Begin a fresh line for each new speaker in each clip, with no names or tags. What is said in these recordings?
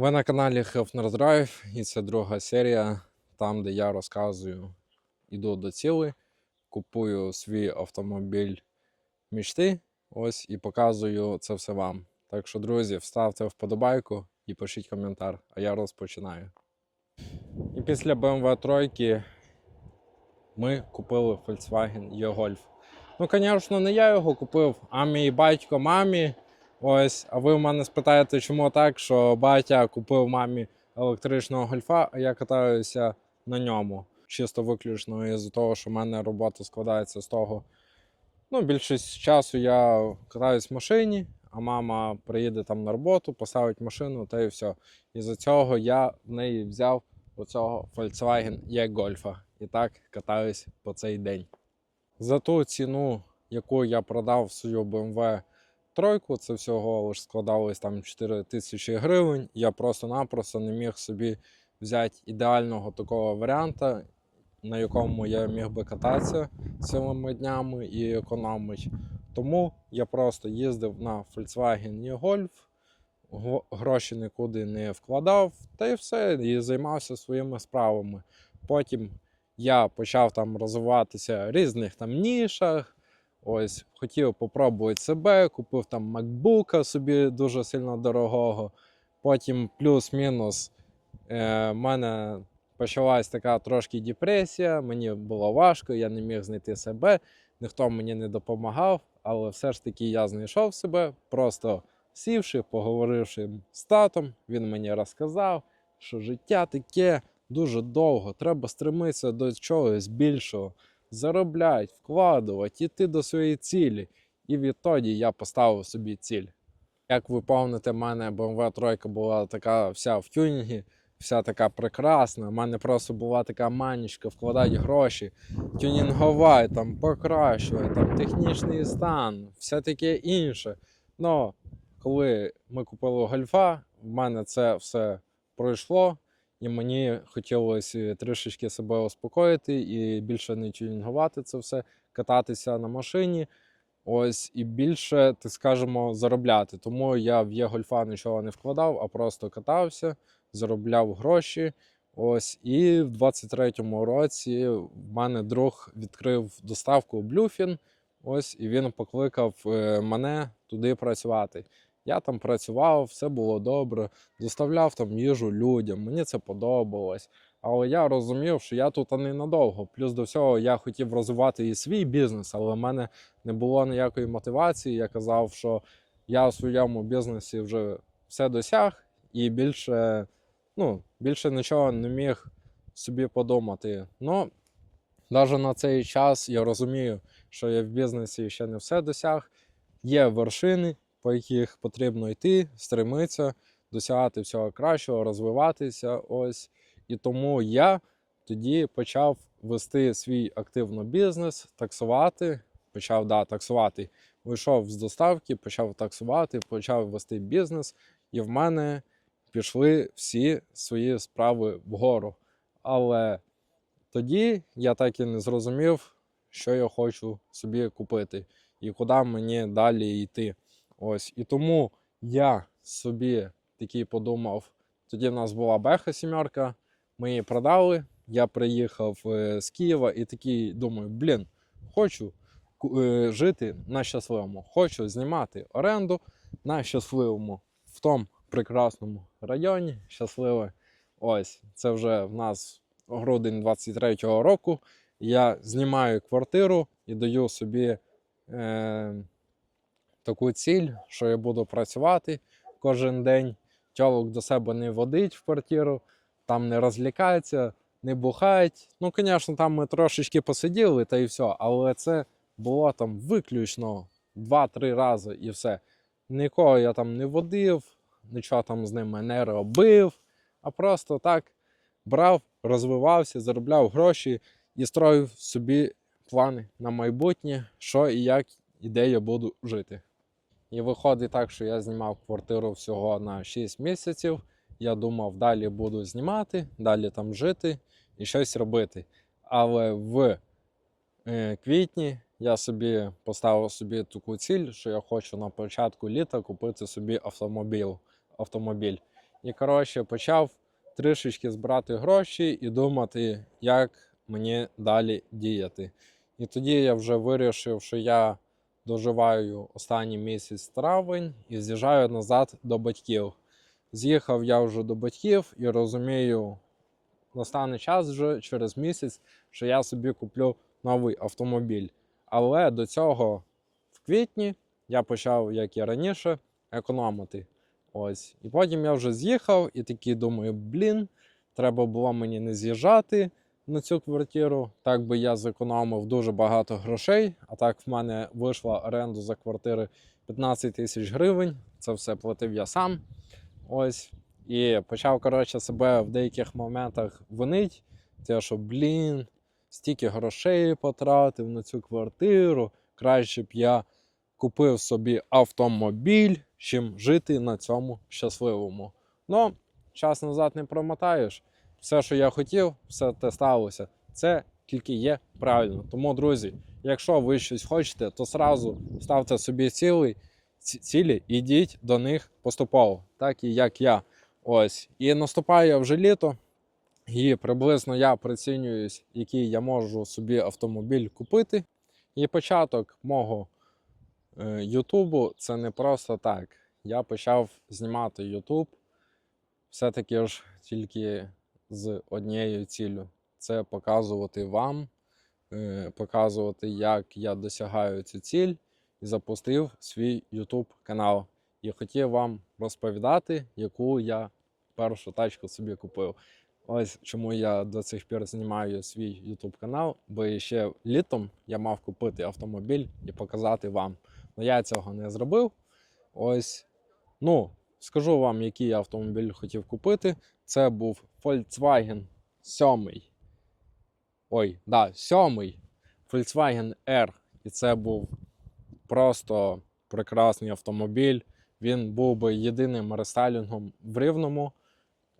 Ви на каналі Hefner Drive і це друга серія, там, де я розказую, іду до цілі, купую свій автомобіль мічти. Ось і показую це все вам. Так що, друзі, вставте вподобайку і пишіть коментар, а я розпочинаю. І після BMW 3 ми купили Volkswagen E-Golf. Ну, звісно, не я його купив, а мій батько мамі. Ось, а ви в мене спитаєте, чому так, що батя купив мамі електричного гольфа, а я катаюся на ньому. Чисто виключно із-за того, що в мене робота складається з того. Ну, більшість часу я катаюсь в машині, а мама приїде там на роботу, поставить машину та і все. І за цього я в неї взяв оцього Volkswagen E-Golf. І так катаюсь по цей день. За ту ціну, яку я продав свою BMW тройку, це всього лише складалось там 4 тисячі гривень. Я просто-напросто не міг собі взяти ідеального такого варіанта, на якому я міг би кататися цілими днями і економити. Тому я просто їздив на Volkswagen E-Golf, гроші нікуди не вкладав, та й все, і займався своїми справами. Потім я почав там розвиватися в різних там нішах. Ось, хотів попробувати себе, купив там MacBook собі дуже сильно дорогого. Потім плюс-мінус е, мене почалась така трошки депресія, мені було важко, я не міг знайти себе, ніхто мені не допомагав, але все ж таки я знайшов себе, просто сівши, поговоривши з татом, він мені розказав, що життя таке дуже довго, треба стремитися до чогось більшого заробляти, вкладувати, йти до своєї цілі. І відтоді я поставив собі ціль. Як ви пам'ятаєте, в мене BMW 3 була така вся в тюнінгі, вся така прекрасна. У мене просто була така манічка вкладати гроші, тюнінгувати, там, покращувати, там, технічний стан, все таке інше. Ну, коли ми купили гольфа, в мене це все пройшло. І мені хотілося трішечки себе успокоїти і більше не тюнінгувати це все, кататися на машині. Ось і більше, так скажемо, заробляти. Тому я в Є-Гольфа нічого не вкладав, а просто катався, заробляв гроші. Ось, і в 23-му році в мене друг відкрив доставку Bluefin. Ось, і він покликав е, мене туди працювати. Я там працював, все було добре доставляв там їжу людям, мені це подобалось. Але я розумів, що я тут ненадовго. Плюс до всього я хотів розвивати і свій бізнес, але в мене не було ніякої мотивації. Я казав, що я у своєму бізнесі вже все досяг і більше, ну, більше нічого не міг собі подумати. Ну, навіть на цей час я розумію, що я в бізнесі ще не все досяг. Є вершини, по яких потрібно йти, стремитися досягати всього кращого, розвиватися. Ось. І тому я тоді почав вести свій активно бізнес, таксувати. Почав да, таксувати. Вийшов з доставки, почав таксувати, почав вести бізнес, і в мене пішли всі свої справи вгору. Але тоді я так і не зрозумів, що я хочу собі купити і куди мені далі йти. Ось. І тому я собі такий подумав. Тоді в нас була Беха сімерка, ми її продали. Я приїхав е, з Києва і такий думаю, блін, хочу е, жити на щасливому, хочу знімати оренду на щасливому, в тому прекрасному районі. Щасливе. Ось, це вже в нас грудень 23-го року. Я знімаю квартиру і даю собі е, таку ціль, що я буду працювати кожен день тьолок до себе не водить в квартиру, там не розлікається, не бухають. Ну, звісно, там ми трошечки посиділи та і все, але це було там виключно 2-3 рази і все. Нікого я там не водив, нічого там з ними не робив, а просто так брав, розвивався, заробляв гроші і строїв собі плани на майбутнє, що і як і де я буду жити. І виходить так, що я знімав квартиру всього на 6 місяців. Я думав, далі буду знімати, далі там жити і щось робити. Але в е, квітні я собі поставив собі таку ціль, що я хочу на початку літа купити собі автомобіль. автомобіль. І коротше почав трішечки збирати гроші і думати, як мені далі діяти. І тоді я вже вирішив, що я доживаю останній місяць травень і з'їжджаю назад до батьків. З'їхав я вже до батьків і розумію, настане час вже через місяць, що я собі куплю новий автомобіль. Але до цього в квітні я почав, як і раніше, економити. Ось. І потім я вже з'їхав і такий думаю, блін, треба було мені не з'їжджати на цю квартиру. Так би я зекономив дуже багато грошей. А так в мене вийшла оренда за квартири 15 тисяч гривень. Це все платив я сам. Ось. І почав, коротше, себе в деяких моментах винить. Те, що, блін, стільки грошей потратив на цю квартиру. Краще б я купив собі автомобіль, чим жити на цьому щасливому. Ну, час назад не промотаєш. Все, що я хотів, все те сталося. Це тільки є правильно. Тому, друзі, якщо ви щось хочете, то сразу ставте собі цілі, ці- цілі і йдіть до них поступово, так і як я. Ось. І наступає вже літо, і приблизно я прицінююсь, який я можу собі автомобіль купити. І початок мого е, Ютубу це не просто так. Я почав знімати Ютуб все-таки ж тільки з однією ціллю. Це показувати вам, е, показувати, як я досягаю цю ціль, і запустив свій YouTube канал. І хотів вам розповідати, яку я першу тачку собі купив. Ось чому я до цих пір знімаю свій YouTube канал, бо ще літом я мав купити автомобіль і показати вам. Але я цього не зробив. Ось, ну, скажу вам, який я автомобіль хотів купити. Це був Volkswagen 7. Ой, да, 7 Volkswagen R. І це був просто прекрасний автомобіль. Він був би єдиним рестайлінгом в Рівному.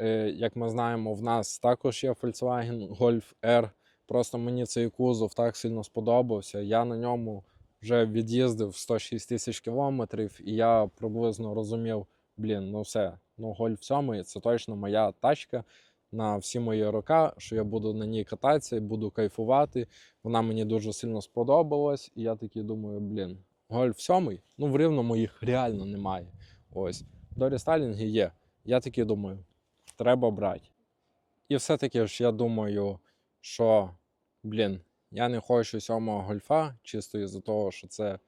Е, Як ми знаємо, в нас також є Volkswagen Golf R. Просто мені цей кузов так сильно сподобався. Я на ньому вже від'їздив 106 тисяч кілометрів, і я приблизно розумів, блін, ну все, ну Golf 7 це точно моя тачка на всі мої роки, що я буду на ній кататися і буду кайфувати. Вона мені дуже сильно сподобалась, і я такий думаю, блін, Гольф 7, ну в рівному їх реально немає. Ось. До рестайлінги є. Я такий думаю, треба брати. І все-таки ж я думаю, що, блін, я не хочу сьомого гольфа, чисто із-за того, що це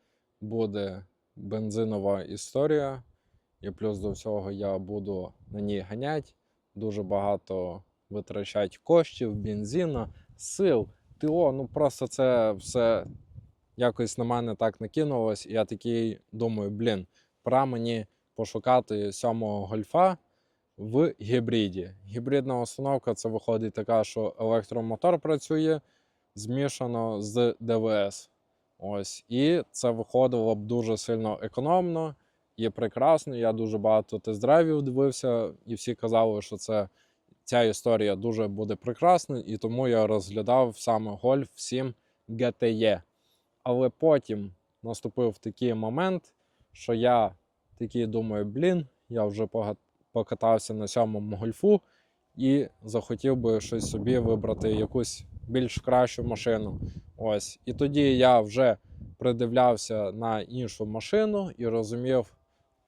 буде бензинова історія. І плюс до всього я буду на ній ганяти, дуже багато витрачати коштів, бензину, сил, ТО. Ну просто це все якось на мене так накинулось. І я такий думаю, блін, пора мені пошукати сьомого гольфа в гібриді. Гібридна установка це виходить така, що електромотор працює змішано з ДВС. Ось. І це виходило б дуже сильно економно і прекрасно. Я дуже багато тест-драйвів дивився, і всі казали, що це, ця історія дуже буде прекрасна, і тому я розглядав саме Golf 7 GTE. Але потім наступив такий момент, що я такий думаю, блін, я вже покатався на сьомому гольфу і захотів би щось собі вибрати якусь більш кращу машину. Ось. І тоді я вже придивлявся на іншу машину і розумів,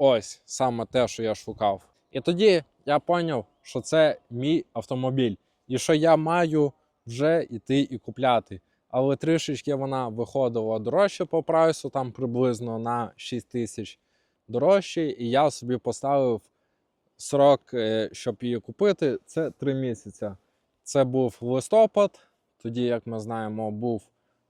ось саме те, що я шукав. І тоді я зрозумів, що це мій автомобіль, і що я маю вже йти і купляти. Але трішечки вона виходила дорожче по прайсу, там приблизно на 6 тисяч дорожче. І я собі поставив срок, е, щоб її купити, це 3 місяці. Це був листопад. Тоді, як ми знаємо, був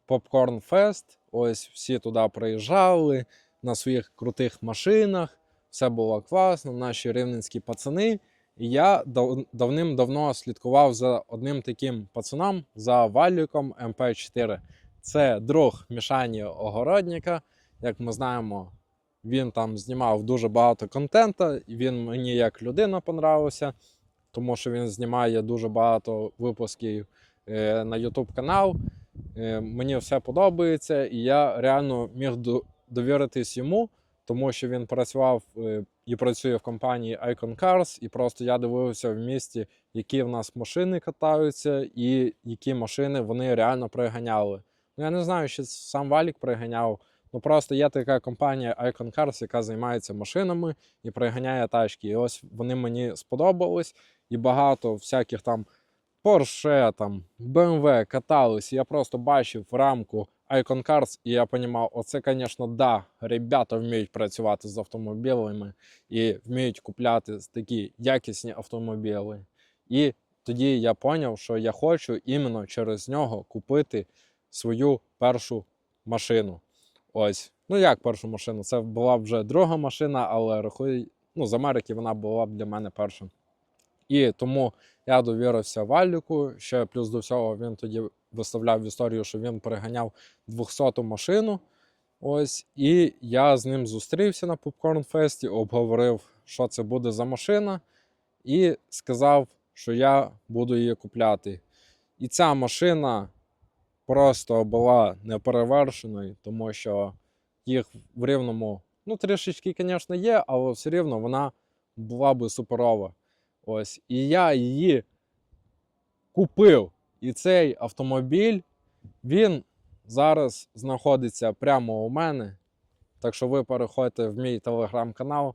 Попкорн Фест. Ось всі туди приїжджали на своїх крутих машинах. Все було класно, наші рівненські пацани. І я дав- давним-давно слідкував за одним таким пацаном, за Валіком МП4. Це друг Мішані Огородника. Як ми знаємо, він там знімав дуже багато контенту, він мені як людина понравився, тому що він знімає дуже багато випусків е, на YouTube канал. Е, мені все подобається, і я реально міг довіритись йому, тому що він працював е, і працює в компанії Icon Cars, і просто я дивився в місті, які в нас машини катаються, і які машини вони реально приганяли. Ну, я не знаю, чи сам Валік приганяв. Ну просто є така компанія Icon Cars, яка займається машинами і приганяє тачки. І ось вони мені сподобались, і багато всяких там Porsche, там, BMW катались. Я просто бачив рамку Icon Cars, і я розумів, оце, звісно, да, ребята вміють працювати з автомобілями і вміють купляти такі якісні автомобілі. І тоді я зрозумів, що я хочу іменно через нього купити свою першу машину. Ось. Ну як першу машину? Це була вже друга машина, але рахуй, ну, з Америки вона була б для мене перша. І тому я довірився Валіку. Ще плюс до всього він тоді виставляв в історію, що він переганяв 200-ту машину. Ось, і я з ним зустрівся на Попкорн Фесті, обговорив, що це буде за машина, і сказав, що я буду її купляти. І ця машина просто була неперевершеною, тому що їх в рівному, ну, трішечки, звісно, є, але все рівно вона була би суперова. Ось. І я її купив. І цей автомобіль, він зараз знаходиться прямо у мене. Так що ви переходьте в мій телеграм-канал.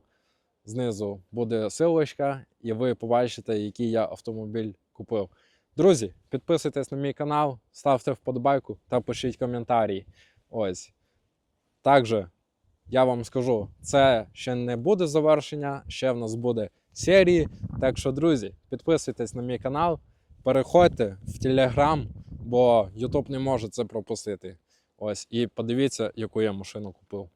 Знизу буде силочка, і ви побачите, який я автомобіль купив. Друзі, підписуйтесь на мій канал, ставте вподобайку та пишіть коментарі. Ось. Також я вам скажу, це ще не буде завершення, ще в нас буде серії. Так що, друзі, підписуйтесь на мій канал, переходьте в Телеграм, бо Ютуб не може це пропустити. Ось, і подивіться, яку я машину купив.